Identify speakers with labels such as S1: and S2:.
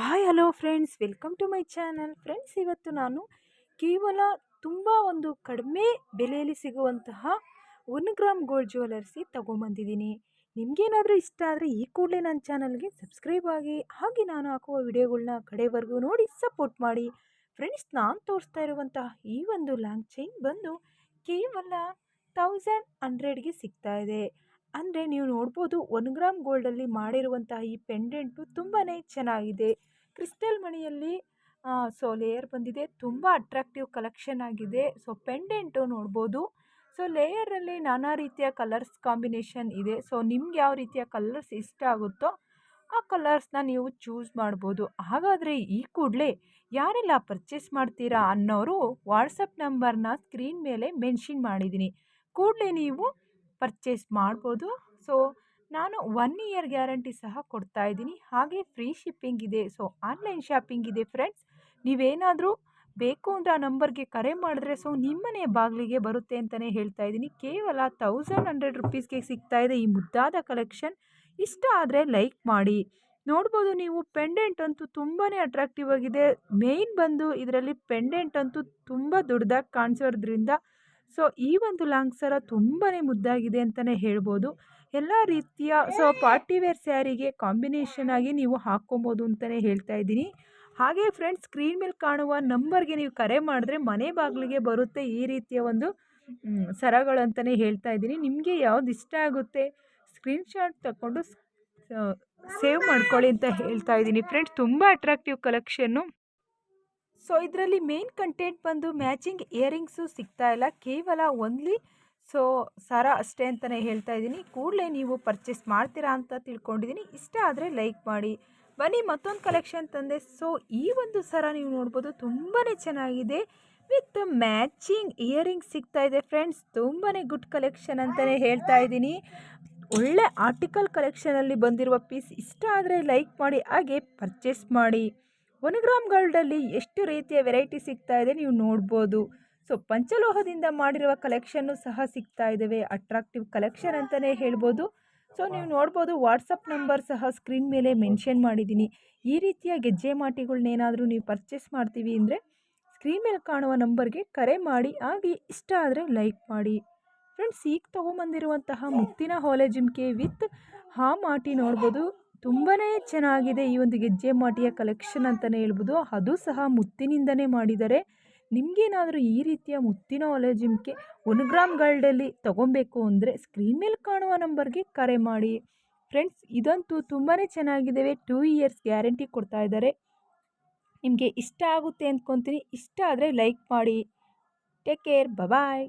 S1: Hi, hello friends. Welcome to my channel. Friends, ಇವತ್ತು ನಾನು ಕೇವಲ ತುಂಬ ಒಂದು ಕಡಿಮೆ ಬೆಲೆಯಲ್ಲಿ ಸಿಗುವಂತಹ ಒನ್ ಗ್ರಾಮ್ ಗೋಲ್ಡ್ ಜ್ಯುವೆಲರ್ಸಿ ತೊಗೊಂಬಂದಿದ್ದೀನಿ ನಿಮಗೇನಾದರೂ ಇಷ್ಟ ಆದರೆ ಈ ಕೂಡಲೇ ನನ್ನ ಚಾನಲ್ಗೆ ಸಬ್ಸ್ಕ್ರೈಬ್ ಆಗಿ, ಹಾಗೆ ನಾನು ಹಾಕುವ ವಿಡಿಯೋಗಳನ್ನ ಕಡೆವರೆಗೂ ನೋಡಿ ಸಪೋರ್ಟ್ ಮಾಡಿ. ಫ್ರೆಂಡ್ಸ್, ನಾನು ತೋರಿಸ್ತಾ ಇರುವಂತಹ ಈ ಒಂದು ಲಾಂಗ್ ಚೈನ್ ಬಂದು ಕೇವಲ ತೌಸಂಡ್ ಹಂಡ್ರೆಡ್ಗೆ ಸಿಗ್ತಾ ಇದೆ. ಅಂದರೆ ನೀವು ನೋಡ್ಬೋದು ಒನ್ ಗ್ರಾಮ್ ಗೋಲ್ಡಲ್ಲಿ ಮಾಡಿರುವಂತಹ ಈ ಪೆಂಡೆಂಟು ತುಂಬಾ ಚೆನ್ನಾಗಿದೆ. ಕ್ರಿಸ್ಟಲ್ ಮಣಿಯಲ್ಲಿ ಸೊ ಲೇಯರ್ ಬಂದಿದೆ. ತುಂಬ ಅಟ್ರಾಕ್ಟಿವ್ ಕಲೆಕ್ಷನ್ ಆಗಿದೆ. ಸೊ ಪೆಂಡೆಂಟು ನೋಡ್ಬೋದು. ಸೊ ಲೇಯರಲ್ಲಿ ನಾನಾ ರೀತಿಯ ಕಲರ್ಸ್ ಕಾಂಬಿನೇಷನ್ ಇದೆ. ಸೊ ನಿಮ್ಗೆ ಯಾವ ರೀತಿಯ ಕಲರ್ಸ್ ಇಷ್ಟ ಆಗುತ್ತೋ ಆ ಕಲರ್ಸ್ನ ನೀವು ಚೂಸ್ ಮಾಡ್ಬೋದು. ಹಾಗಾದರೆ ಈ ಕೂಡಲೇ ಯಾರೆಲ್ಲ ಪರ್ಚೇಸ್ ಮಾಡ್ತೀರಾ ಅನ್ನೋರು ವಾಟ್ಸಪ್ ನಂಬರ್ನ ಸ್ಕ್ರೀನ್ ಮೇಲೆ ಮೆನ್ಷನ್ ಮಾಡಿದ್ದೀನಿ. ಕೂಡಲೇ ನೀವು ಪರ್ಚೇಸ್ ಮಾಡ್ಬೋದು. ಸೊ ನಾನು ಒನ್ ಇಯರ್ ಗ್ಯಾರಂಟಿ ಸಹ ಕೊಡ್ತಾ ಇದ್ದೀನಿ. ಹಾಗೆ ಫ್ರೀ ಶಿಪ್ಪಿಂಗ್ ಇದೆ. ಸೊ ಆನ್ಲೈನ್ ಶಾಪಿಂಗ್ ಇದೆ ಫ್ರೆಂಡ್ಸ್ ನೀವೇನಾದರೂ ಬೇಕು ಅಂತ ಆ ನಂಬರ್ಗೆ ಕರೆ ಮಾಡಿದ್ರೆ ಸೊ ನಿಮ್ಮನೆ ಬಾಗಿಲಿಗೆ ಬರುತ್ತೆ ಅಂತಲೇ ಹೇಳ್ತಾ ಇದ್ದೀನಿ. ಕೇವಲ ತೌಸಂಡ್ ಹಂಡ್ರೆಡ್ ರುಪೀಸ್ಗೆ ಸಿಗ್ತಾ ಇದೆ ಈ ಮುದ್ದಾದ ಕಲೆಕ್ಷನ್ ಇಷ್ಟ ಆದರೆ ಲೈಕ್ ಮಾಡಿ. ನೋಡ್ಬೋದು ನೀವು ಪೆಂಡೆಂಟ್ ಅಂತೂ ತುಂಬಾ ಅಟ್ರಾಕ್ಟಿವ್ ಆಗಿದೆ. ಮೇಯ್ನ್ ಬಂದು ಇದರಲ್ಲಿ ಪೆಂಡೆಂಟ್ ಅಂತೂ ತುಂಬ ದೊಡ್ಡದಾಗಿ ಕಾಣಿಸೋದ್ರಿಂದ ಸೊ, ಈ ಒಂದು ಲಾಂಗ್ ಸರ ತುಂಬಾ ಮುದ್ದಾಗಿದೆ ಅಂತಲೇ ಹೇಳ್ಬೋದು. ಎಲ್ಲ ರೀತಿಯ ಸೊ, ಪಾರ್ಟಿ ವೇರ್ ಸ್ಯಾರಿಗೆ ಕಾಂಬಿನೇಷನ್ ಆಗಿ ನೀವು ಹಾಕ್ಕೊಬೋದು ಅಂತಲೇ ಹೇಳ್ತಾ ಇದ್ದೀನಿ. ಹಾಗೆ ಫ್ರೆಂಡ್ಸ್, ಸ್ಕ್ರೀನ್ ಮೇಲೆ ಕಾಣುವ ನಂಬರ್ಗೆ ನೀವು ಕರೆ ಮಾಡಿದ್ರೆ ಮನೆ ಬಾಗಿಲಿಗೆ ಬರುತ್ತೆ ಈ ರೀತಿಯ ಒಂದು ಸರಗಳು ಅಂತಲೇ ಹೇಳ್ತಾ ಇದ್ದೀನಿ. ನಿಮಗೆ ಯಾವ್ದು ಇಷ್ಟ ಆಗುತ್ತೆ ಸ್ಕ್ರೀನ್ಶಾಟ್ ತಗೊಂಡು ಸೇವ್ ಮಾಡ್ಕೊಳ್ಳಿ ಅಂತ ಹೇಳ್ತಾ ಇದ್ದೀನಿ. ಫ್ರೆಂಡ್ಸ್, ತುಂಬ ಅಟ್ರಾಕ್ಟಿವ್ ಕಲೆಕ್ಷನ್ನು ಸೊ ಇದರಲ್ಲಿ ಮೇನ್ ಕಂಟೆಂಟ್ ಬಂದು ಮ್ಯಾಚಿಂಗ್ ಇಯರಿಂಗ್ಸು ಸಿಗ್ತಾ ಇಲ್ಲ. ಕೇವಲ ಒನ್ಲಿ ಸೊ ಸರ ಅಷ್ಟೇ ಅಂತಲೇ ಹೇಳ್ತಾ ಇದ್ದೀನಿ. ಕೂಡಲೇ ನೀವು ಪರ್ಚೇಸ್ ಮಾಡ್ತೀರಾ ಅಂತ ತಿಳ್ಕೊಂಡಿದ್ದೀನಿ. ಇಷ್ಟ ಆದರೆ ಲೈಕ್ ಮಾಡಿ. ಬನ್ನಿ, ಮತ್ತೊಂದು ಕಲೆಕ್ಷನ್ ತಂದೆ. ಸೊ ಈ ಒಂದು ಸರ ನೀವು ನೋಡ್ಬೋದು ತುಂಬಾ ಚೆನ್ನಾಗಿದೆ. ವಿತ್ ಮ್ಯಾಚಿಂಗ್ ಇಯರಿಂಗ್ ಸಿಗ್ತಾ ಇದೆ ಫ್ರೆಂಡ್ಸ್ ತುಂಬಾ ಗುಡ್ ಕಲೆಕ್ಷನ್ ಅಂತಲೇ ಹೇಳ್ತಾ ಇದ್ದೀನಿ. ಒಳ್ಳೆ ಆರ್ಟಿಕಲ್ ಕಲೆಕ್ಷನಲ್ಲಿ ಬಂದಿರುವ ಪೀಸ್ ಇಷ್ಟ ಆದರೆ ಲೈಕ್ ಮಾಡಿ, ಹಾಗೆ ಪರ್ಚೇಸ್ ಮಾಡಿ. ಒನ್ ಗೋಲ್ಡಲ್ಲಿ ಎಷ್ಟು ರೀತಿಯ ವೆರೈಟಿ ಸಿಗ್ತಾ ಇದೆ ನೀವು ನೋಡ್ಬೋದು. ಸೊ, ಪಂಚಲೋಹದಿಂದ ಮಾಡಿರುವ ಕಲೆಕ್ಷನ್ನು ಸಹ ಸಿಗ್ತಾ ಇದ್ದಾವೆ ಅಟ್ರಾಕ್ಟಿವ್ ಕಲೆಕ್ಷನ್ ಅಂತಲೇ ಹೇಳ್ಬೋದು. ಸೊ, ನೀವು ನೋಡ್ಬೋದು ವಾಟ್ಸಪ್ ನಂಬರ್ ಸಹ ಸ್ಕ್ರೀನ್ ಮೇಲೆ ಮೆನ್ಷನ್ ಮಾಡಿದ್ದೀನಿ. ಈ ರೀತಿಯ ಗೆಜ್ಜೆ ಮಾಟಿಗಳ್ನೇನಾದರೂ ನೀವು ಪರ್ಚೇಸ್ ಮಾಡ್ತೀವಿ ಅಂದರೆ ಸ್ಕ್ರೀನ್ ಮೇಲೆ ಕಾಣುವ ನಂಬರ್ಗೆ ಕರೆ ಮಾಡಿ, ಹಾಗೆ ಇಷ್ಟ ಆದರೆ ಲೈಕ್ ಮಾಡಿ. ಫ್ರೆಂಡ್ಸ್, ಈಗ ತೊಗೊಂಬಂದಿರುವಂತಹ ಮುತ್ತಿನ ಹೋಲೆ ಜಿಮ್ಕೆ ವಿತ್ ಹಾ ಮಾಟಿ ನೋಡ್ಬೋದು. ತುಂಬಾ ಚೆನ್ನಾಗಿದೆ ಈ ಒಂದು ಗೆಜ್ಜೆ ಮಾಟಿಯ ಕಲೆಕ್ಷನ್ ಅಂತಲೇ ಹೇಳ್ಬೋದು. ಅದು ಸಹ ಮುತ್ತಿನಿಂದನೇ ಮಾಡಿದ್ದಾರೆ. ನಿಮಗೇನಾದರೂ ಈ ರೀತಿಯ ಮುತ್ತಿನ ಒಲೆ ಜಿಮ್ಕೆ ಒನ್ ಗ್ರಾಮ್ ಗಾಲ್ಡಲ್ಲಿ ತೊಗೊಬೇಕು ಅಂದರೆ ಸ್ಕ್ರೀನ್ ಮೇಲೆ ಕಾಣುವ ನಂಬರ್ಗೆ ಕರೆ ಮಾಡಿ. ಫ್ರೆಂಡ್ಸ್ ಇದಂತೂ ತುಂಬಾ ಚೆನ್ನಾಗಿದ್ದಾವೆ. ಟೂ ಇಯರ್ಸ್ ಗ್ಯಾರಂಟಿ ಕೊಡ್ತಾ ಇದ್ದಾರೆ. ನಿಮಗೆ ಇಷ್ಟ ಆಗುತ್ತೆ ಅಂದ್ಕೊತೀನಿ. ಇಷ್ಟ ಆದರೆ ಲೈಕ್ ಮಾಡಿ. Take care bye